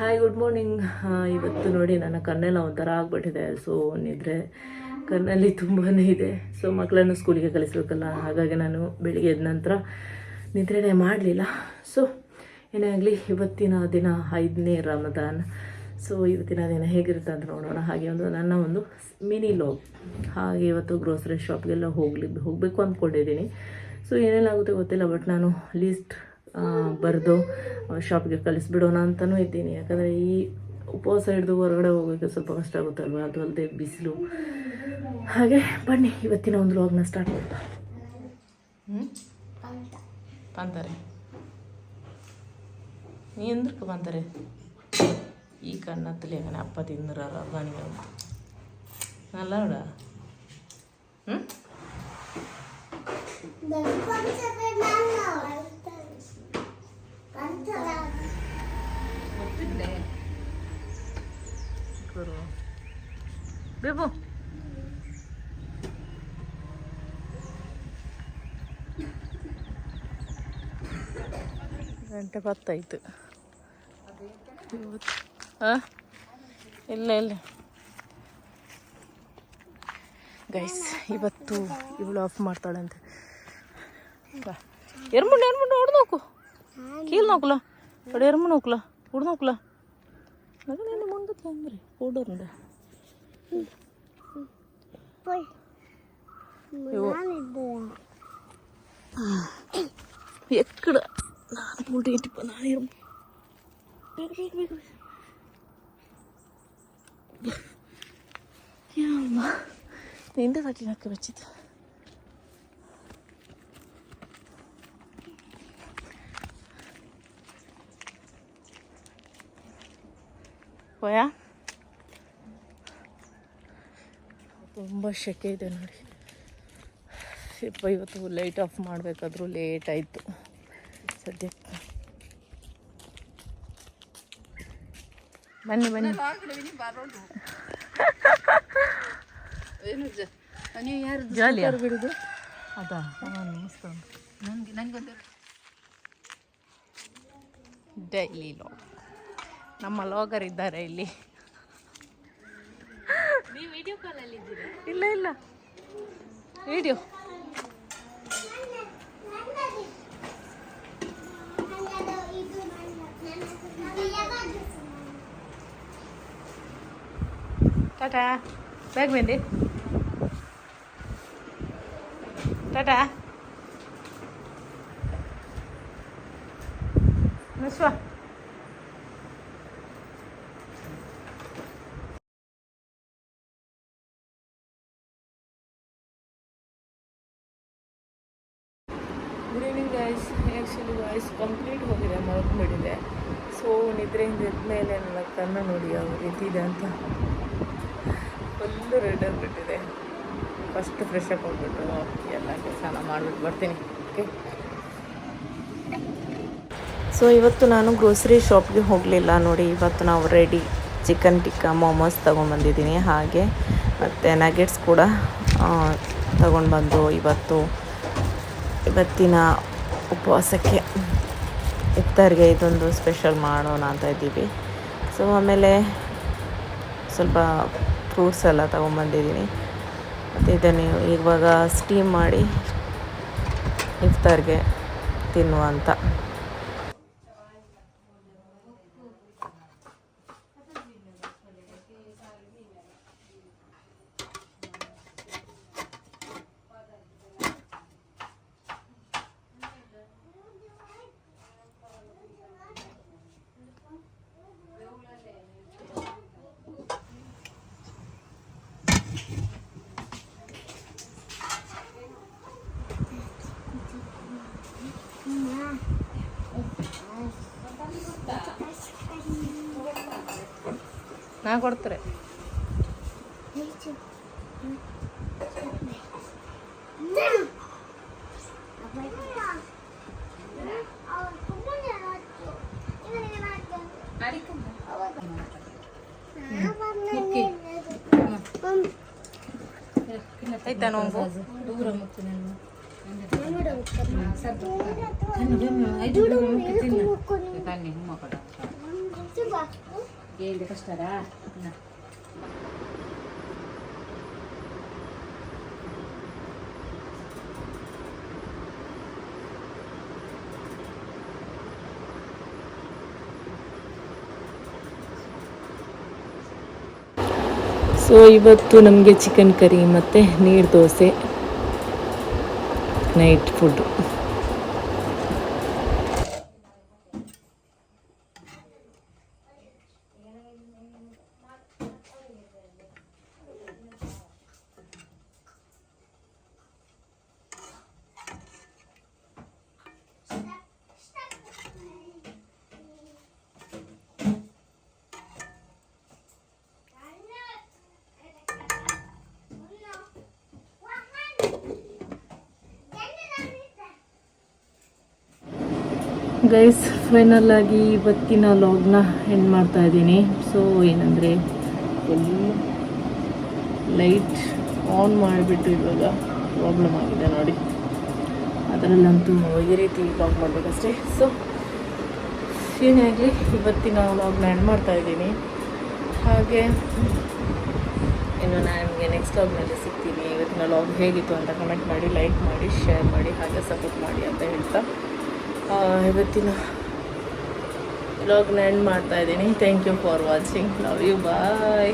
Hi good morning ಇವತ್ತು ನೋಡಿ ನನ್ನ ಕಣ್ಣೆಲ್ಲ ಒಂಥರ ಆಗ್ಬಿಟ್ಟಿದೆ. ಸೊ ನಿದ್ರೆ ಕಣ್ಣಲ್ಲಿ ತುಂಬಾ ಇದೆ. ಸೊ ಮಕ್ಕಳನ್ನು ಸ್ಕೂಲಿಗೆ ಕಲಿಸ್ಬೇಕಲ್ಲ ಹಾಗಾಗಿ ನಾನು ಬೆಳಿಗ್ಗೆ ಎದ್ದ ನಂತರ ನಿದ್ರೆನೇ ಮಾಡಲಿಲ್ಲ. ಸೊ ಏನೇ ಆಗಲಿ, ಇವತ್ತಿನ ದಿನ ಐದನೇ ರಮದಾನ್. ಸೊ ಇವತ್ತಿನ ದಿನ ಹೇಗಿರುತ್ತೆ ಅಂತ ನೋಡೋಣ. ಹಾಗೆ ಒಂದು ನನ್ನ ಒಂದು ಮಿನಿ ಲಾಗ್ ಹಾಗೆ ಇವತ್ತು ಗ್ರೋಸರಿ ಶಾಪ್ಗೆಲ್ಲ ಹೋಗ್ಲಿ, ಹೋಗಬೇಕು ಅಂದ್ಕೊಂಡಿದ್ದೀನಿ. ಸೊ ಏನೇನಾಗುತ್ತೆ ಗೊತ್ತಿಲ್ಲ ಬಟ್ ನಾನು ಲೀಸ್ಟ್ ಬರೆದು ಶಾಪ್ಗೆ ಕಳಿಸ್ಬಿಡೋಣ ಅಂತಲೂ ಇದ್ದೀನಿ. ಯಾಕಂದರೆ ಈ ಉಪವಾಸ ಹಿಡಿದು ಹೊರಗಡೆ ಹೋಗೋಕ್ಕೆ ಸ್ವಲ್ಪ ಕಷ್ಟ ಆಗುತ್ತಲ್ವ? ಅದು ಅಲ್ಲದೆ ಬಿಸಿಲು. ಹಾಗೆ ಬನ್ನಿ ಇವತ್ತಿನ ಒಂದು ಲಾಗ್ನ ಸ್ಟಾರ್ಟ್ ಮಾಡ್ತಾ. ಹ್ಞೂ ಪಾಂತಾರೆ. ನೀ ಎಂದ್ರಕ್ಕೆ ಬಂತಾರೆ ಈ ಕಣ್ಣ ತಲೆಯಾಗನೆ ಅಪ್ಪ ತಿಂದ್ರ ಬಾಣಿಗೆ ಅಲ್ಲ ನೋಡ. ಹ್ಞೂ ಹ್ಞೂ ಗುರು ಬೇಬು ಗಂಟೆ ಬತ್ತಾಯ್ತು ಹಾಂ ಇಲ್ಲ ಇಲ್ಲ ಗೈಸ್ ಇವತ್ತು ಇವಳು ಆಫ್ ಮಾಡ್ತಾಳಂತೆ. ಎರ್ಮುಂಡು ಹೊಡೆದು ನೋಕು ಕೀಲ್ ನೋಕಲ ಹೊಡೆ ಎರ್ಮು ನೋಕಲ ಹೊಡೆದು ನೋಕಲ ಮಗನೇನು ಮುಂದಕ್ಕೆ ಹೆಂಗ್ರಿ ಹೊಡೋರಿಂದ ఎక్కడ నాలుగు ఏంటి నాలుగు ಬೇಗ ಬೇಗ ಬೇಗ ಯಮ್ಮ ಹೋಯಾ ತುಂಬ ಶೆಕೆ ಇದೆ ನೋಡಿ. ಯಪ್ಪ ಇವತ್ತು ಲೈಟ್ ಆಫ್ ಮಾಡಬೇಕಾದ್ರೂ ಲೇಟ್ ಆಯಿತು. ಸದ್ಯಕ್ಕೆ. ಬನ್ನಿ ಬನ್ನಿ. ಜಾಲಿಯಾ? ಅದಾ? ಮಸ್ತ್ ಡೈಲಿ ಲಾಗ್ ನಮ್ಮ ಲೋಗರ್ ಇದ್ದಾರೆ ಇಲ್ಲಿ. ಇಲ್ಲ ಇಲ್ಲ. ವಿಡಿಯೋ ಟಾಟಾ ಬ್ಯಾಗ್ ಬಂದಿ. Tata. Vishwa good evening guys actually voice complete ಹೋಗಿದೆ ಮಲ್ಕೊಂಡ್ಬಿಟ್ಟಿದೆ ಸೊ ನಿದ್ರೆಯಿಂದ ಮೇಲೆ ನನ್ನ ಕನ್ನ ನೋಡಿ ಯಾವ ರೀತಿ ಇದೆ ಅಂತ. ಫುಲ್ಲು ರೆಡ್ ಆಗಿಬಿಟ್ಟಿದೆ ಫಸ್ಟ್ ಫ್ರೆಶ್ ಅಪ್ ಹೋಗ್ಬಿಟ್ಟು ಎಲ್ಲ ಕೆಲಸ ಮಾಡಿಬಿಟ್ಟು ಬರ್ತೀನಿ ಓಕೆ ಸೊ ಇವತ್ತು ನಾನು ಗ್ರೋಸರಿ ಶಾಪ್ಗೆ ಹೋಗಲಿಲ್ಲ ನೋಡಿ. ಇವತ್ತು ನಾವು ರೆಡಿ ಚಿಕನ್ ಟಿಕ್ಕಾ ಮೊಮೋಸ್ ತೊಗೊಂಬಂದಿದ್ದೀನಿ ಹಾಗೆ ಮತ್ತು ನಗೆಟ್ಸ್ ಕೂಡ ತಗೊಂಡು ಬಂದು ಇವತ್ತು ಇವತ್ತಿನ ಉಪವಾಸಕ್ಕೆ ಇಫ್ತಾರ್ಗೆ ಇದೊಂದು ಸ್ಪೆಷಲ್ ಮಾಡೋಣ ಅಂತ ಇದ್ದೀವಿ. ಸೊ ಆಮೇಲೆ ಸ್ವಲ್ಪ ಫ್ರೂಟ್ಸ್ ಎಲ್ಲ ತೊಗೊಂಬಂದಿದ್ದೀನಿ ಮತ್ತು ಇದನ್ನು ಇವಾಗ ಸ್ಟೀಮ್ ಮಾಡಿ ಇಫ್ತಾರ್ಗೆ ತಿನ್ನುವಂತ ನಾ ಕೊಡ್ತಾರೆ ಆಯ್ತಾ ನೋವು Coba. ಏನು ಕಷ್ಟದಾ ಸೊ ಇವತ್ತು ನಮಗೆ ಚಿಕನ್ ಕರಿ ಮತ್ತು neer dosa. Night food guys final ಆಗಿ ಇವತ್ತಿನ ಲಾಗ್ನ ಎಂಡ್ ಮಾಡ್ತಾ ಇದ್ದೀನಿ. ಸೊ ಏನಂದರೆ ಫುಲ್ ಲೈಟ್ ಆನ್ ಮಾಡಿಬಿಟ್ಟು ಇವಾಗ ಪ್ರಾಬ್ಲಮ್ ಆಗಿದೆ ನೋಡಿ. ಅದರಲ್ಲಂತೂ ಈ ರೀತಿ ಲಾಗ್ ಮಾಡಬೇಕಷ್ಟೇ. ಸೊ ಏನೇ ಆಗಲಿ ಇವತ್ತಿನ ಲಾಗ್ನ ಎಂಡ್ ಮಾಡ್ತಾ ಇದ್ದೀನಿ. ಹಾಗೆ, ಇನ್ನು ನಾನು ನಿಮಗೆ ನೆಕ್ಸ್ಟ್ ಲಾಗ್ನಲ್ಲಿ ಸಿಗ್ತೀನಿ. ಇವತ್ತಿನ ಲಾಗ್ ಹೇಗಿತ್ತು ಅಂತ ಕಮೆಂಟ್ ಮಾಡಿ ಲೈಕ್ ಮಾಡಿ ಶೇರ್ ಮಾಡಿ, ಹಾಗೆ ಸಪೋರ್ಟ್ ಮಾಡಿ ಅಂತ ಹೇಳ್ತಾ. ಇವತ್ತಿನ ವ್ಲಾಗ್ನ ಎಂಡ್ ಮಾಡ್ತಾ ಇದ್ದೀನಿ. Thank you for watching love you bye